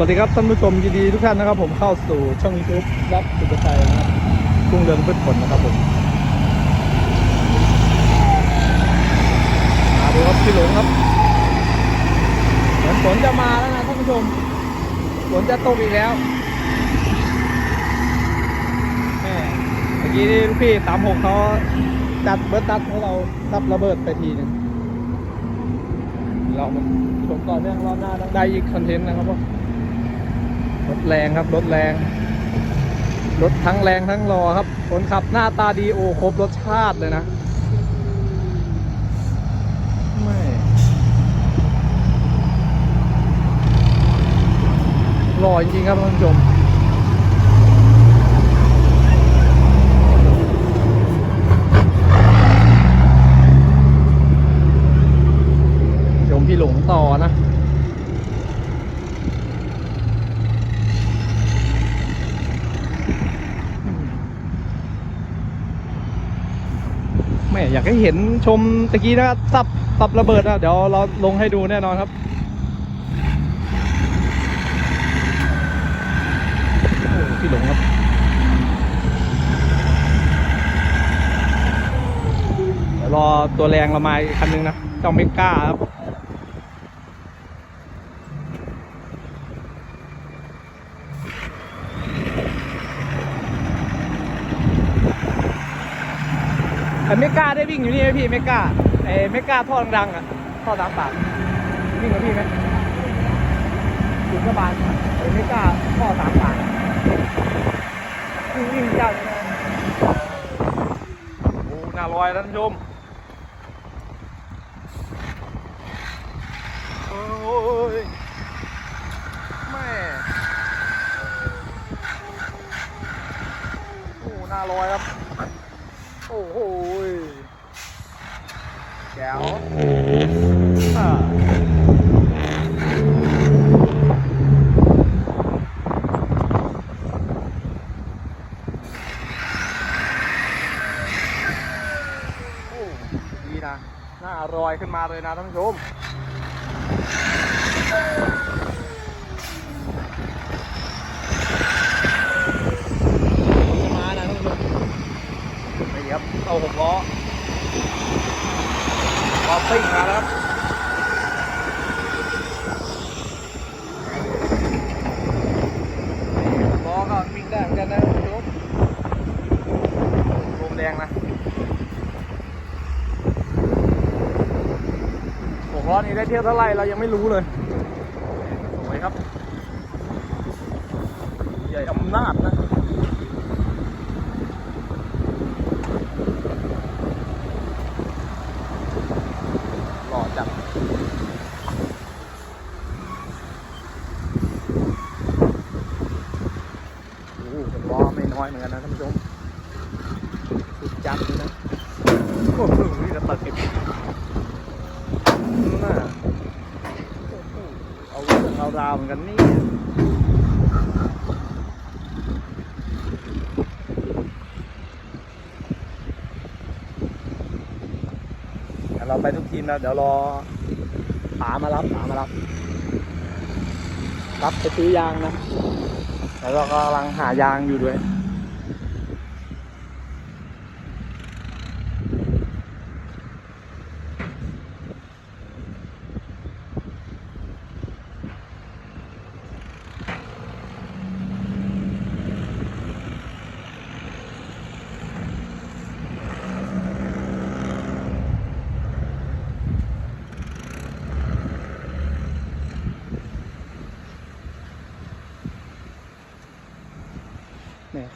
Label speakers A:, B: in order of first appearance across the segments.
A: สวัสดีครับท่านผู้ชมยินดีทุกท่านนะครับ ผมเข้าสู่ช่องยูทูบรับสุขชัยนะครับรุ่งเรืองพืชผลนะครับผมมาดูครับพี่หลงครับเหมือนฝนจะมาแล้วนะท่านผู้ชมฝนจะตกอีกแล้วเมื่อกี้นี่ลูกพี่สามหกเขาจัดเบิร์ตัดให้เรารับระเบิดไปทีนึงเรามาชมต่อเนื่องรอบหน้าได้อีกคอนเทนต์นะครับผม รถแรงครับรถแรงรถทั้งแรงทั้งรอครับคนขับหน้าตาดีโอครบรสชาติเลยนะไม่หล่อจริงๆครับท่านผู้ชมชมพี่หลงต่อนะ ม่อยากให้เห็นชมตะกี้นะครับสับสับระเบิดนะเดี๋ยวเราลงให้ดูแน่นอนครับพี่หลงครับรอตัวแรงเรามาคันนึงนะเจ้าเมก้าครับ แต่เมกาได้วิ่งอยู่นี่ไหมพี่เมกาไอเมกาท่อดังๆอะท่อน้ำปากวิ่งกับพี่ไหมอยู่กบาลไอเมกาท่อสามปากวิ่งวิ่งเจ้าเนี่ยนะโอ้หน้าลอยท่านผู้ชม ลอยขึ้นมาเลยนะท่านผู้ชม เที่ยวเท่าไหร่เรายังไม่รู้เลยสวยครับ ใหญ่อำนาจนะ หล่อจัดโอ้โหผมล้อไม่น้อยเหมือนกันนะท่านผู้ชมสุดจัดเลยนะ โอ้โหนี่จะตัดเก็บน่าโอ้โหเอาเรื่องเอาราเหมือนกันนี่เดี๋ยวเราไปทุกทีมนะเดี๋ยวรอป๋ามารับป๋ามารับ รับไปซื้อยางนะ แล้วเรากำลังหายางอยู่ด้วย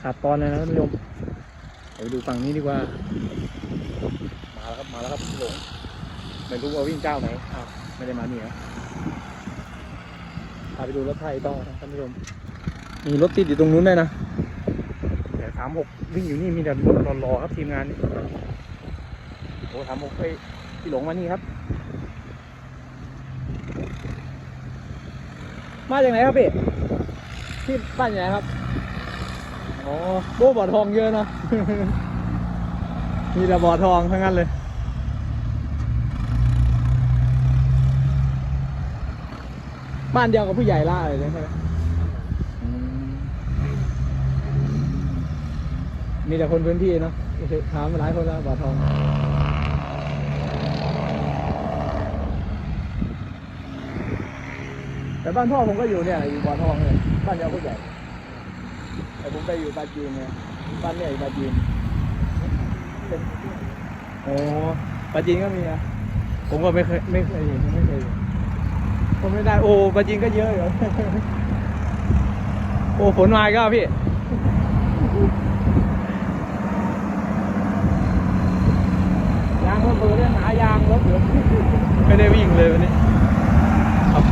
A: ขาดตอนเลยนะท่านผู้ชมเดี๋ยวไปดูฝั่งนี้ดีกว่า มาแล้วครับ มาแล้วครับพี่หลงไม่รู้ว่าวิ่งเจ้าไหนอ้าวไม่ได้มานี่เหรอพาไปดูรถไทยต่อนะท่านผู้ชม มีรถติดอยู่ตรงนู้นด้วยนะแต่สามหกวิ่งอยู่นี่มีแต่รถรอๆครับทีมงานนี่โอ้สามหกไปพี่หลงมานี่ครับ มาจากไหนครับพี่ที่บ้านอยู่ไหนครับ อ๋อโอ้บ่อทองเยอะนะมีแต่บ่อทองเท่านั้นเลย บ้านเดียวกับผู้ใหญ่ล่าเลยใช่ไหมมีแต่คนพื้นที่เนาะถามหลายคนแล้วบ่อทองแต่บ้านพ่อผมก็อยู่เนี่ยอยู่บ่อทองเลยบ้านเดียวผู้ใหญ่ แต่ผมไปอยู่ปาจีนเนี่ยบ้านเนี่ยอยู่ปาจีนเป็นโอ้ปาจีนก็มีนะผมก็ไม่เคยไม่เคยเห็นไม่เคยเห็นผมไม่ได้โอ้ปาจีนก็เยอะอยู่โอ้ฝนมาอีก็พี่ยางรถเบอร์เนี่ยหายางรถอยู่ไม่ได้วิ่งเลยวันนี้ครับ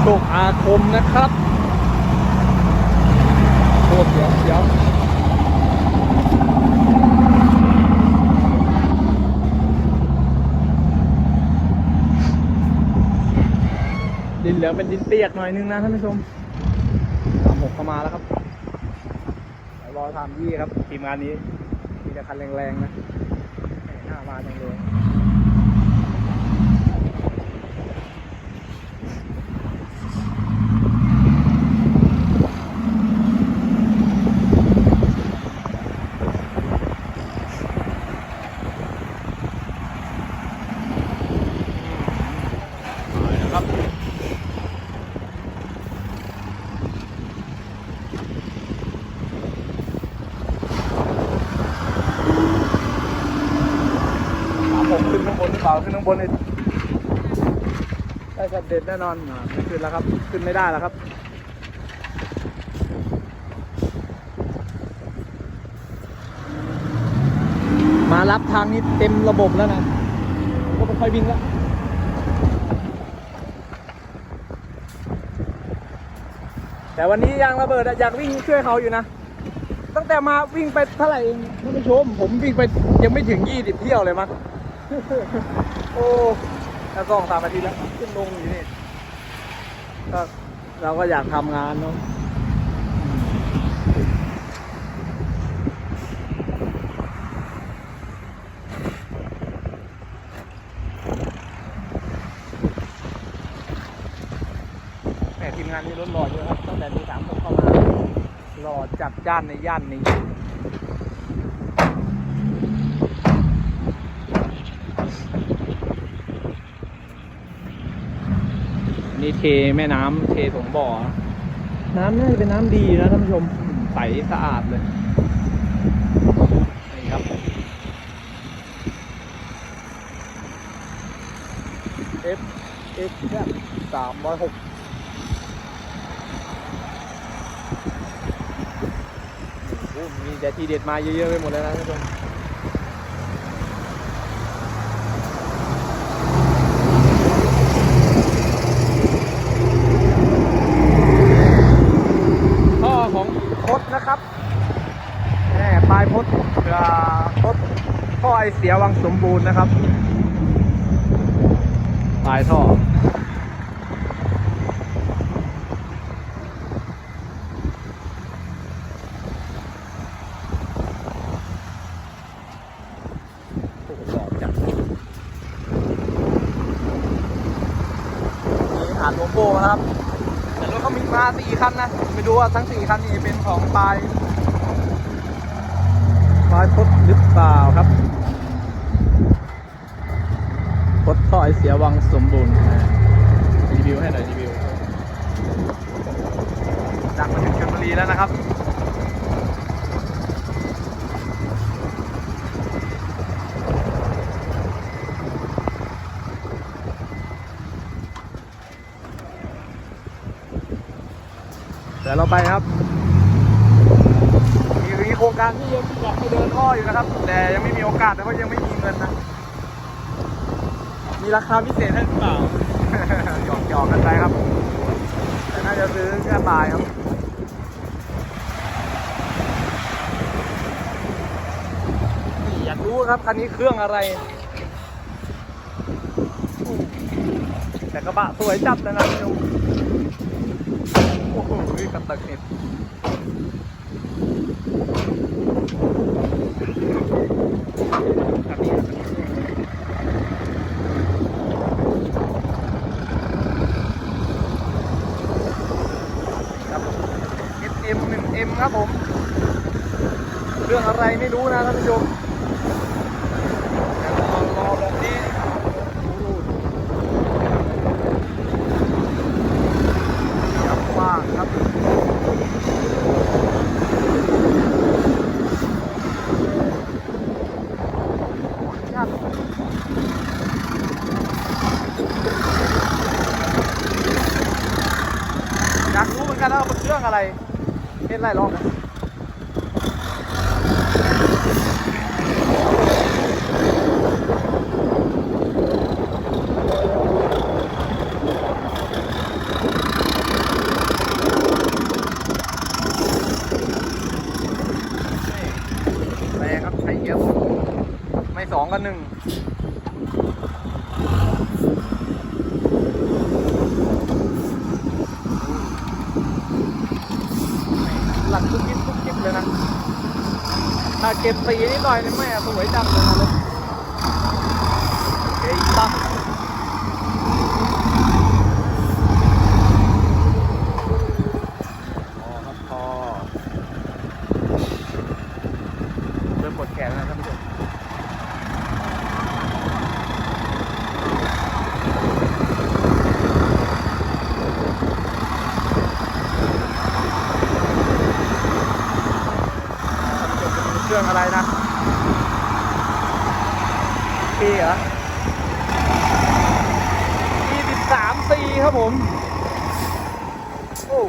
A: โชคอาคมนะครับ เดี๋ยวเดี๋ยวดินเหลืองเป็นดินเปียกหน่อยนึงนะท่านผู้ชมสามหกเข้ามาแล้วครับรอทำยี่ครับทีมงานนี้มีแต่คันแรงๆนะแหม่หน้ามาจังเลย ครับผมขึ้นข้างบนหรือเปล่างบนได้ช็อตเด็ดแน่นอนไม่ขึ้นแล้วครับ ขึ้นไม่ได้แล้วครับมารับทางนี้เต็มระบบแล้วนะ ก็ไม่ค่อยวิ่งแล้ว แต่วันนี้ยางระเบิดอยากวิ่งช่วยเขาอยู่นะ ตั้งแต่มาวิ่งไปเท่าไหร่เองท่านผู้ชม ผมวิ่งไปยังไม่ถึงยี่สิบเที่ยวเลยมั้ง อ้แล้วสองสามนาทีแล้วขึ้นลงอยู่นี่ก็เราก็อยากทำงานเนาะแหมทีมงานนี้รถหล่อเยอะครับตั้งแต่ตีสามผมเข้ามาหล่อจัดจ้านในย่านนี้ นี่เทแม่น้ำเทถงบ่อ น้ำน่าจะเป็นน้ำดีนะท่านผู้ชมใสสะอาดเลยนี่ครับ F X เนี่ยสามร้อยหกมีแต่ทีเด็ดมาเยอะๆไปหมดเลยนะท่านผู้ชม ท่อของพดนะครับแหมปลายพดเอ่อพดท่อไอเสมบูรณ์นะครับปลายท่อโอ้โหหล่อจังนี่อ่านโลโก้นะครับ แต่รถเขามีมาสี่คันนะไม่รู้ว่าทั้งสี่คันนี้เป็นของปลายปลายพดหรือเปล่าครับ พดท่อไอเสียวังสมบูรณ์รีวิวให้หน่อยรีวิวจากมาถึงชลบุรีแล้วนะครับเดี๋ยวเราไปครับ มีโครงการที่ยังอยากไปเดินท่ออยู่นะครับ แต่ยังไม่มีโอกาสแล้วก็ยังไม่มีเงินนะ มีราคาพิเศษให้หรือเปล่าหยอกหยอกกันไปครับ แต่น่าจะซื้อแค่ปลายครับนี่อยากรู้ครับคันนี้เครื่องอะไร แต่กระบะสวยจัดเลยนะพี่นุ๊กโอ้โหกระตักเน็ตครับผ ครับผม เรื่องอะไรไม่รู้นะท่านผู้ชมแต่รอรอแบบนี้ยับมากครับชัดอยากรู้เหมือนกันว่ามันเรื่องอะไร เห็นไรลองนะแรงครับใช้เยอะไม่สองกันหนึ่งหลังทุกกิ๊บทุกกิ๊บเลยนะ ถ้า เก็บสีนิดหน่อยนี่แม่สวยจังเลยนะรถเฮ้ยตั้งพอครับพอ เริ่มปวดแขนแล้วนะท่านผู้ชมท่านผู้ชมจะดูเครื่องอะไรนะปีเหรอปีสิบสามซีครับผม โอ้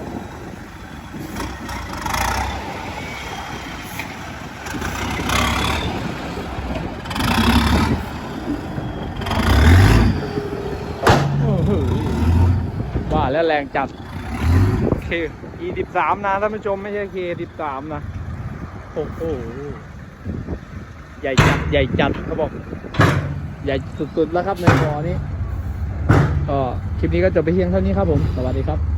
A: บ้าแล้วแรงจัดเคอีสิบสามนะท่านผู้ชมไม่ใช่เคสิบสามนะ โอ้โห ใหญ่จัด ใหญ่จัดเขาบอก ใหญ่สุดๆแล้วครับในบอนี้ก็คลิปนี้ก็จบไปเพียงเท่านี้ครับผม สวัสดีครับ